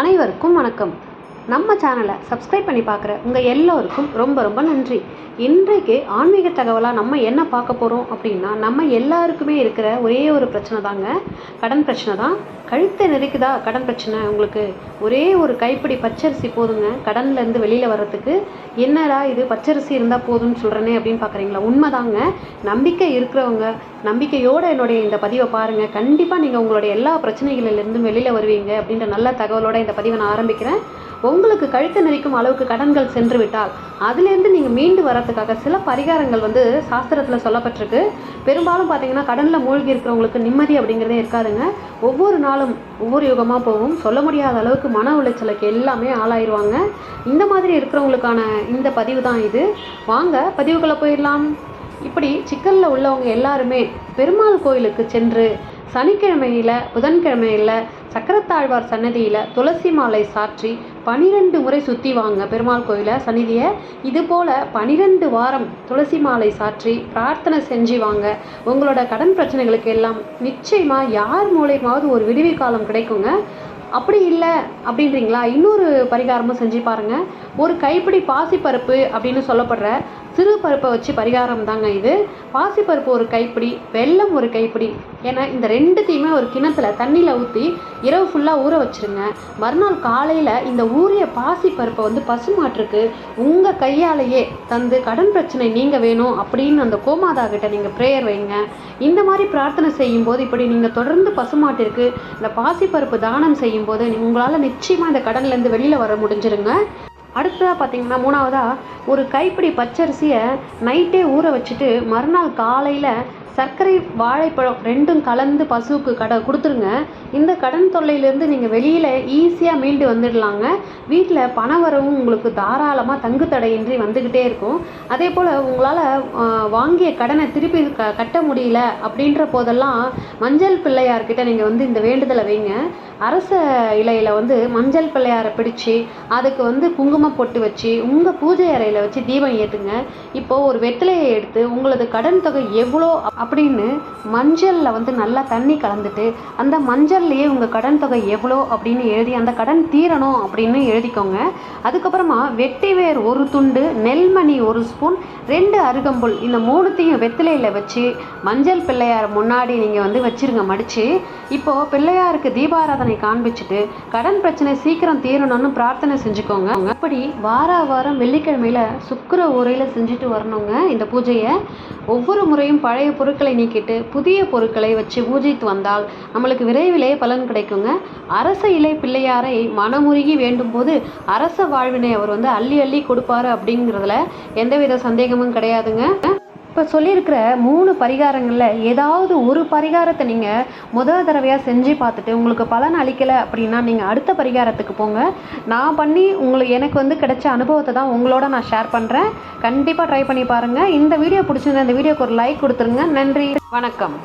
அனைவருக்கும் வணக்கம். நம்ம சேனலை சப்ஸ்கிரைப் பண்ணி பார்க்குற உங்கள் எல்லோருக்கும் ரொம்ப ரொம்ப நன்றி. இன்றைக்கு ஆன்மீக தகவலாக நம்ம என்ன பார்க்க போகிறோம் அப்படின்னா நம்ம எல்லாருக்குமே இருக்கிற ஒரே ஒரு பிரச்சனை தாங்க கடன் பிரச்சனை தான். கழுத்தை நெருக்குதா? கடன் பிரச்சனை. உங்களுக்கு ஒரே ஒரு கைப்பிடி பச்சரிசி போதுங்க. கடன்லேருந்து வெளியில் வர்றதுக்கு என்னடா இது? பச்சரிசி இருந்தால் போதும்னு சொல்கிறேனே அப்படின்னு பார்க்குறீங்களா உண்மைதாங்க. நம்பிக்கை இருக்கிறவங்க நம்பிக்கையோடு என்னுடைய இந்த பதிவை பாருங்கள் கண்டிப்பாக நீங்கள் உங்களுடைய எல்லா பிரச்சனைகளிலிருந்தும் வெளியில் வருவீங்க அப்படின்ற நல்ல தகவலோட இந்த பதிவை நான் ஆரம்பிக்கிறேன். உங்களுக்கு கழுத்து நெரிக்கும் அளவுக்கு கடன்கள் சென்று விட்டால் அதுலேருந்து நீங்கள் மீண்டு வரத்துக்காக சில பரிகாரங்கள் வந்து சாஸ்திரத்தில் சொல்லப்பட்டிருக்கு. பெரும்பாலும் பார்த்தீங்கன்னா கடனில் மூழ்கி இருக்கிறவங்களுக்கு நிம்மதி அப்படிங்கிறதே இருக்காதுங்க. ஒவ்வொரு நாளும் ஒவ்வொரு யுகமாக போகும். சொல்ல முடியாத அளவுக்கு மன உளைச்சலுக்கு எல்லாமே ஆளாயிருவாங்க. இந்த மாதிரி இருக்கிறவங்களுக்கான இந்த பதிவு தான் இது. வாங்க பதிவுக்குள்ளே போயிடலாம். இப்படி சிக்கலில் உள்ளவங்க எல்லாருமே பெருமாள் கோயிலுக்கு சென்று சனிக்கிழமையில் புதன்கிழமையில் சக்கரத்தாழ்வார் சன்னதியில் துளசி மாலை சாற்றி பனிரெண்டு முறை சுற்றி வாங்க பெருமாள் கோயிலை சந்நிதியை. இது போல் பனிரெண்டு வாரம் துளசி மாலை சாற்றி பிரார்த்தனை செஞ்சு வாங்க. உங்களோட கடன் பிரச்சனைகளுக்கு எல்லாம் நிச்சயமாக யார் மூலயமாவது ஒரு விடுவி காலம் கிடைக்குங்க. அப்படி இல்லை அப்படின்றீங்களா? இன்னொரு பரிகாரமும் செஞ்சு பாருங்கள் ஒரு கைப்பிடி பாசிப்பருப்பு அப்படின்னு சொல்லப்படுற சிறு பருப்பை வச்சு பரிகாரம் தாங்க இது பாசிப்பருப்பு ஒரு கைப்பிடி வெல்லம் ஒரு கைப்பிடி ஏன்னா இந்த ரெண்டுத்தையுமே ஒரு கிணத்துல தண்ணியில் ஊற்றி இரவு ஃபுல்லாக ஊற வச்சுருங்க. மறுநாள் காலையில் இந்த ஊறிய பாசிப்பருப்பை வந்து பசுமாட்டுக்கு உங்கள் கையாலேயே தந்து கடன் பிரச்சனை நீங்கள் வேணும் அப்படின்னு அந்த கோமாதா கிட்ட நீங்கள் ப்ரேயர் வைங்க. இந்த மாதிரி பிரார்த்தனை செய்யும்போது இப்படி நீங்கள் தொடர்ந்து பசுமாட்டிற்கு இந்த பாசிப்பருப்பு தானம் செய்யும்போது உங்களால் நிச்சயமாக இந்த கடன்லேருந்து வெளியில் வர முடிஞ்சிருங்க. அடுத்ததாக பார்த்தீங்கன்னா மூணாவதாக ஒரு கைப்பிடி பச்சரிசியை நைட்டே ஊற வச்சுட்டு மறுநாள் காலையில் சர்க்கரை வாழைப்பழம் ரெண்டும் கலந்து பசுவுக்கு கடை கொடுத்துருங்க. இந்த கடன் தொல்லையிலேருந்து நீங்கள் வெளியில் ஈஸியாக மீண்டு வந்துடலாங்க. வீட்டில் பண வரவும் உங்களுக்கு தாராளமாக தங்கு தடையின்றி வந்துக்கிட்டே இருக்கும். அதே போல் உங்களால் வாங்கிய கடனை திருப்பி க கட்ட முடியல அப்படின்ற போதெல்லாம் மஞ்சள் பிள்ளையார்கிட்ட நீங்கள் வந்து இந்த வேண்டுதலை வைங்க. அரச இலையில் வந்து மஞ்சள் பிள்ளையாரை பிடிச்சி அதுக்கு வந்து குங்குமம் பொட்டு வச்சு உங்கள் பூஜை அறையில் வச்சு தீபம் ஏற்றுங்க இப்போது ஒரு வெத்திலையை எடுத்து உங்களது கடன் தொகை எவ்வளோ அப்படின்னு மஞ்சளில் வந்து நல்லா தண்ணி கலந்துட்டு அந்த மஞ்சள்லேயே உங்கள் கடன் தொகை எவ்வளோ அப்படின்னு எழுதி அந்த கடன் தீரணும் அப்படின்னு எழுதிக்கோங்க. அதுக்கப்புறமா வெட்டிவேர் ஒரு துண்டு நெல்மணி ஒரு ஸ்பூன் ரெண்டு அருகம்புல் இந்த மூணுத்தையும் வெத்திலையில் வச்சு மஞ்சள் பிள்ளையார் முன்னாடி நீங்கள் வந்து வச்சுருங்க மடித்து இப்போது பிள்ளையாருக்கு தீபாராதனை காண்பிச்சுட்டு கடன் பிரச்சனை சீக்கிரம் தீரணும்னு பிரார்த்தனை செஞ்சுக்கோங்க. அப்படி வார வாரம் வெள்ளிக்கிழமையில சுக்கர உரையில் செஞ்சுட்டு வரணுங்க. இந்த பூஜையை ஒவ்வொரு முறையும் பழைய பொருட்களை நீக்கிட்டு புதிய பொருட்களை வச்சு பூஜைத்து வந்தால் நம்மளுக்கு விரைவிலே பலன் கிடைக்குங்க. அரச இலை பிள்ளையாரை மனமுருகி வேண்டும் போது அரச வாழ்வினை அவர் வந்து அள்ளி அள்ளி கொடுப்பாரு அப்படிங்கிறதுல எந்தவித சந்தேகமும் கிடையாதுங்க. இப்போ சொல்லியிருக்கிற மூணு பரிகாரங்களில் ஏதாவது ஒரு பரிகாரத்தை நீங்கள் முதல் தடவையாக செஞ்சு பார்த்துட்டு உங்களுக்கு பலன் அளிக்கலை அப்படின்னா நீங்கள் அடுத்த பரிகாரத்துக்கு போங்க. நான் பண்ணி உங்களுக்கு எனக்கு வந்து கிடைச்ச அனுபவத்தை தான் உங்களோட நான் ஷேர் பண்ணுறேன் கண்டிப்பாக ட்ரை பண்ணி பாருங்கள் இந்த வீடியோ பிடிச்சிருந்தா இந்த வீடியோக்கு ஒரு லைக் கொடுத்துருங்க. நன்றி. வணக்கம்.